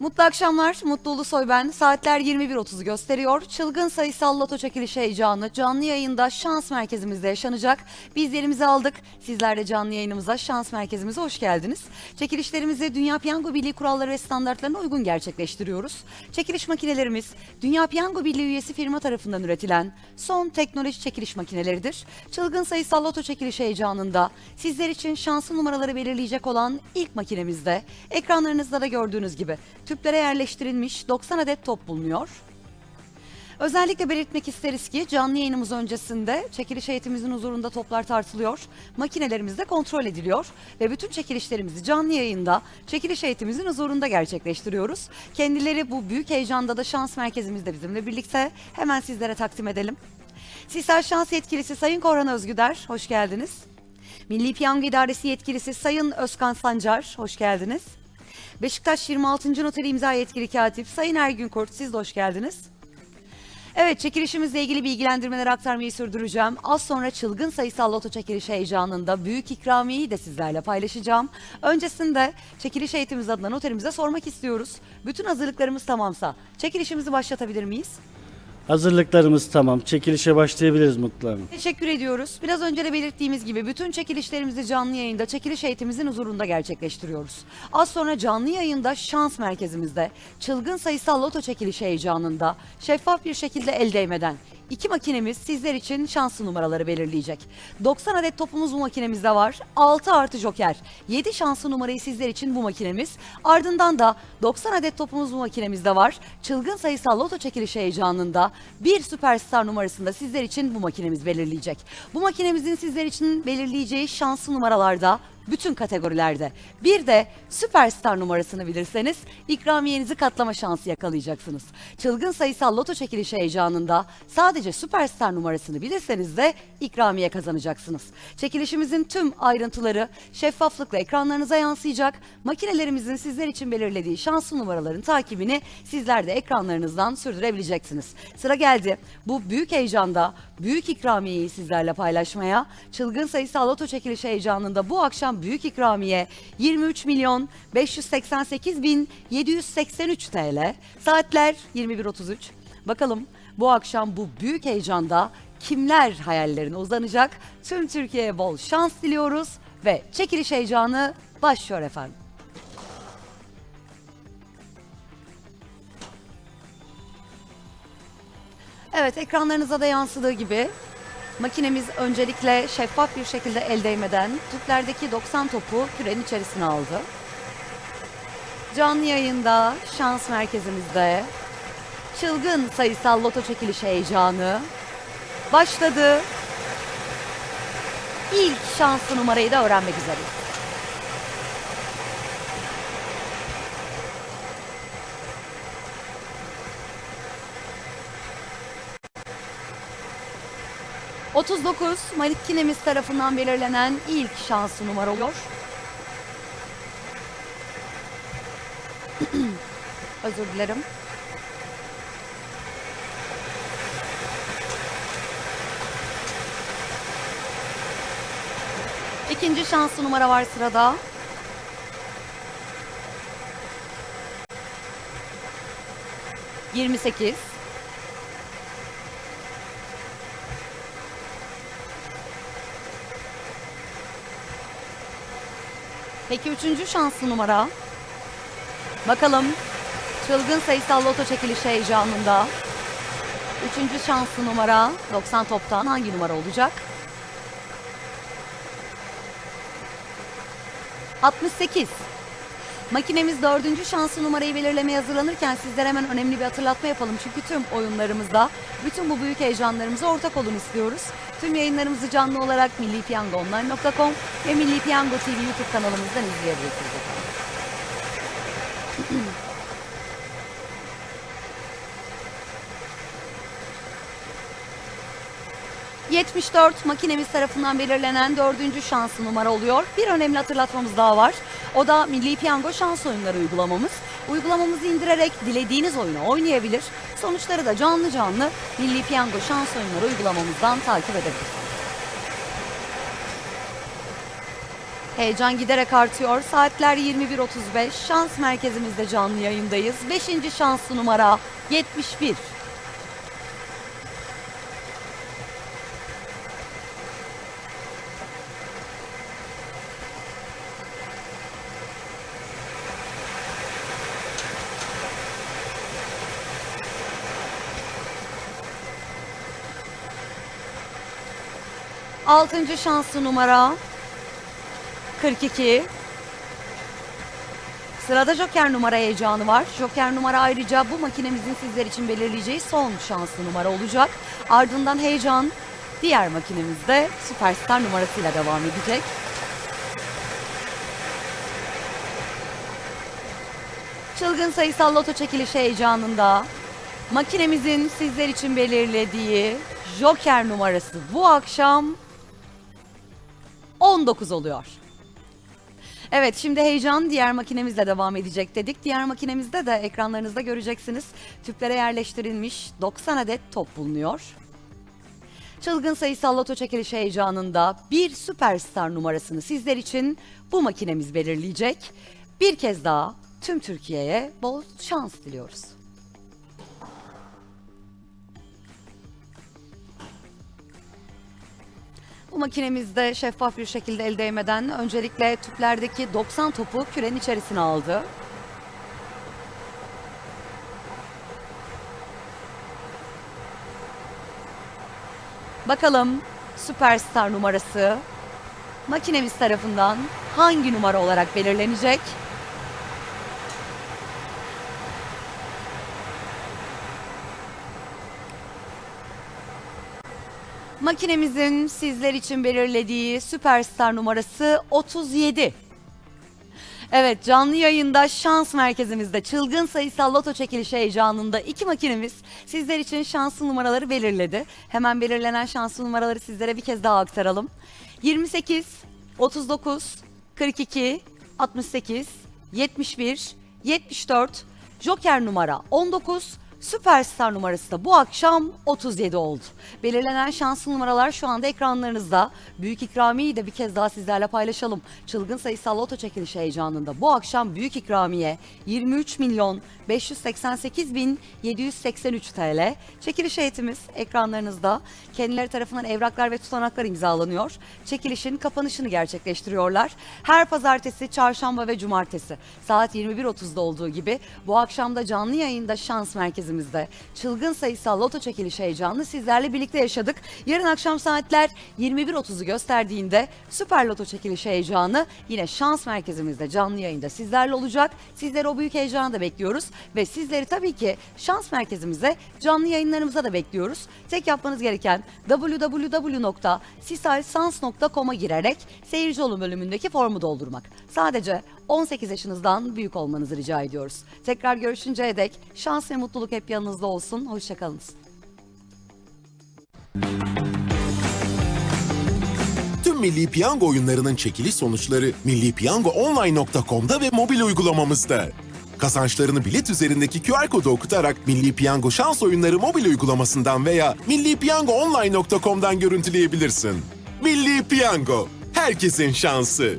Mutlu akşamlar, Mutlu Ulusoy ben. Saatler 21.30'u gösteriyor. Çılgın sayısal loto çekilişi heyecanı canlı yayında şans merkezimizde yaşanacak. Biz yerimizi aldık. Sizler de canlı yayınımıza, şans merkezimize hoş geldiniz. Çekilişlerimizi Dünya Piyango Birliği kuralları ve standartlarına uygun gerçekleştiriyoruz. Çekiliş makinelerimiz Dünya Piyango Birliği üyesi firma tarafından üretilen son teknoloji çekiliş makineleridir. Çılgın sayısal loto çekilişi heyecanında sizler için şanslı numaraları belirleyecek olan ilk makinemizde ekranlarınızda da gördüğünüz gibi tüplere yerleştirilmiş 90 adet top bulunuyor. Özellikle belirtmek isteriz ki canlı yayınımız öncesinde çekiliş heyetimizin huzurunda toplar tartılıyor, makinelerimiz de kontrol ediliyor ve bütün çekilişlerimizi canlı yayında çekiliş heyetimizin huzurunda gerçekleştiriyoruz. Kendileri bu büyük heyecanda da şans merkezimizde bizimle birlikte hemen sizlere takdim edelim. Sisal Şans Yetkilisi Sayın Korhan Özgüder, hoş geldiniz. Milli Piyango İdaresi Yetkilisi Sayın Özkan Sancar, hoş geldiniz. Beşiktaş 26. Noteri İmza Yetkili Katip Sayın Ergün Kurt, siz de hoş geldiniz. Evet çekilişimizle ilgili bilgilendirmeleri aktarmayı sürdüreceğim. Az sonra çılgın sayısal loto çekilişi heyecanında büyük ikramiyeyi de sizlerle paylaşacağım. Öncesinde çekiliş heyetimiz adına noterimize sormak istiyoruz. Bütün hazırlıklarımız tamamsa çekilişimizi başlatabilir miyiz? Hazırlıklarımız tamam. Çekilişe başlayabiliriz Mutlu Hanım. Teşekkür ediyoruz. Biraz önce de belirttiğimiz gibi bütün çekilişlerimizi canlı yayında çekiliş heyetimizin huzurunda gerçekleştiriyoruz. Az sonra canlı yayında şans merkezimizde çılgın sayısal loto çekilişi heyecanında şeffaf bir şekilde el değmeden iki makinemiz sizler için şanslı numaraları belirleyecek. 90 adet topumuz bu makinemizde var. 6 artı joker. 7 şanslı numarayı sizler için bu makinemiz. Ardından da 90 adet topumuz bu makinemizde var. Çılgın sayısal loto çekilişi heyecanında bir süperstar numarasında sizler için bu makinemiz belirleyecek. Bu makinemizin sizler için belirleyeceği şanslı numaralarda bütün kategorilerde. Bir de süperstar numarasını bilirseniz ikramiyenizi katlama şansı yakalayacaksınız. Çılgın sayısal loto çekilişi heyecanında sadece süperstar numarasını bilirseniz de ikramiye kazanacaksınız. Çekilişimizin tüm ayrıntıları şeffaflıkla ekranlarınıza yansıyacak. Makinelerimizin sizler için belirlediği şanslı numaraların takibini sizler de ekranlarınızdan sürdürebileceksiniz. Sıra geldi bu büyük heyecanda büyük ikramiyeyi sizlerle paylaşmaya. Çılgın sayısal loto çekilişi heyecanında bu akşam büyük ikramiye 23 milyon 588 bin 783 TL. Saatler 21.33. Bakalım bu akşam bu büyük heyecanda kimler hayallerine uzanacak? Tüm Türkiye'ye bol şans diliyoruz ve çekiliş heyecanı başlıyor efendim. Evet ekranlarınıza da yansıdığı gibi makinemiz öncelikle şeffaf bir şekilde el değmeden tüplerdeki 90 topu kürenin içerisine aldı. Canlı yayında şans merkezimizde çılgın sayısal loto çekiliş heyecanı başladı. İlk şanslı numarayı da öğrenmek üzereyiz. ...39 makinemiz tarafından belirlenen ilk şanslı numara oluyor. Özür dilerim. İkinci şanslı numara var sırada. Yirmi sekiz. Peki üçüncü şanslı numara. Bakalım çılgın sayısal loto çekilişi heyecanında. Üçüncü şanslı numara 90 toptan hangi numara olacak? 68. Makinemiz dördüncü şanslı numarayı belirlemeye hazırlanırken sizlere hemen önemli bir hatırlatma yapalım. Çünkü tüm oyunlarımızda bütün bu büyük heyecanlarımıza ortak olun istiyoruz. Tüm yayınlarımızı canlı olarak millipiyangoonline.com ve Milli Piyango TV YouTube kanalımızdan izleyebilirsiniz 74 makinemiz tarafından belirlenen dördüncü şanslı numara oluyor. Bir önemli hatırlatmamız daha var. O da Milli Piyango şans oyunları uygulamamız. Uygulamamızı indirerek dilediğiniz oyunu oynayabilir. Sonuçları da canlı canlı Milli Piyango şans oyunları uygulamamızdan takip edebilirsiniz. Heyecan giderek artıyor. Saatler 21.35. Şans merkezimizde canlı yayındayız. 5. şanslı numara 71. Altıncı şanslı numara 42. Sırada Joker numara heyecanı var. Joker numara ayrıca bu makinemizin sizler için belirleyeceği son şanslı numara olacak. Ardından heyecan diğer makinemizde Süperstar numarasıyla devam edecek. Çılgın sayısal loto çekilişi heyecanında makinemizin sizler için belirlediği Joker numarası bu akşam 19 oluyor. Evet şimdi heyecan diğer makinemizle devam edecek dedik. Diğer makinemizde de ekranlarınızda göreceksiniz. Tüplere yerleştirilmiş 90 adet top bulunuyor. Çılgın sayısal loto çekilişi heyecanında bir süperstar numarasını sizler için bu makinemiz belirleyecek. Bir kez daha tüm Türkiye'ye bol şans diliyoruz. Makinemizde şeffaf bir şekilde el değmeden öncelikle tüplerdeki 90 topu kürenin içerisine aldı. Bakalım süperstar numarası makinemiz tarafından hangi numara olarak belirlenecek? Makinemizin sizler için belirlediği süperstar numarası 37. Evet canlı yayında şans merkezimizde çılgın sayısal loto çekilişi heyecanında iki makinemiz sizler için şanslı numaraları belirledi. Hemen belirlenen şanslı numaraları sizlere bir kez daha aktaralım. 28, 39, 42, 68, 71, 74, Joker numara 19, Süperstar numarası da bu akşam 37 oldu. Belirlenen şanslı numaralar şu anda ekranlarınızda. Büyük ikramiyeyi de bir kez daha sizlerle paylaşalım. Çılgın sayısal loto çekilişi heyecanında bu akşam büyük ikramiye 23 milyon 588 bin 783 TL. Çekiliş heyetimiz ekranlarınızda. Kendileri tarafından evraklar ve tutanaklar imzalanıyor. Çekilişin kapanışını gerçekleştiriyorlar. Her pazartesi, çarşamba ve cumartesi saat 21.30'da olduğu gibi bu akşam da canlı yayında şans merkezimizde çılgın sayısal loto çekilişi heyecanını sizlerle birlikte yaşadık. Yarın akşam saatler 21.30'u gösterdiğinde süper loto çekilişi heyecanı yine şans merkezimizde canlı yayında sizlerle olacak. Sizleri o büyük heyecana da bekliyoruz ve sizleri tabii ki şans merkezimize canlı yayınlarımıza da bekliyoruz. Tek yapmanız gereken www.sisalsans.com'a girerek seyirci olun bölümündeki formu doldurmak. Sadece 18 yaşınızdan büyük olmanızı rica ediyoruz. Tekrar görüşünceye dek şans ve mutluluk hep yanınızda olsun. Hoşçakalınız. Tüm Milli Piyango oyunlarının çekiliş sonuçları millipiyangoonline.com'da ve mobil uygulamamızda. Kazançlarını bilet üzerindeki QR kodu okutarak Milli Piyango şans oyunları mobil uygulamasından veya millipiyangoonline.com'dan görüntüleyebilirsin. Milli Piyango, herkesin şansı.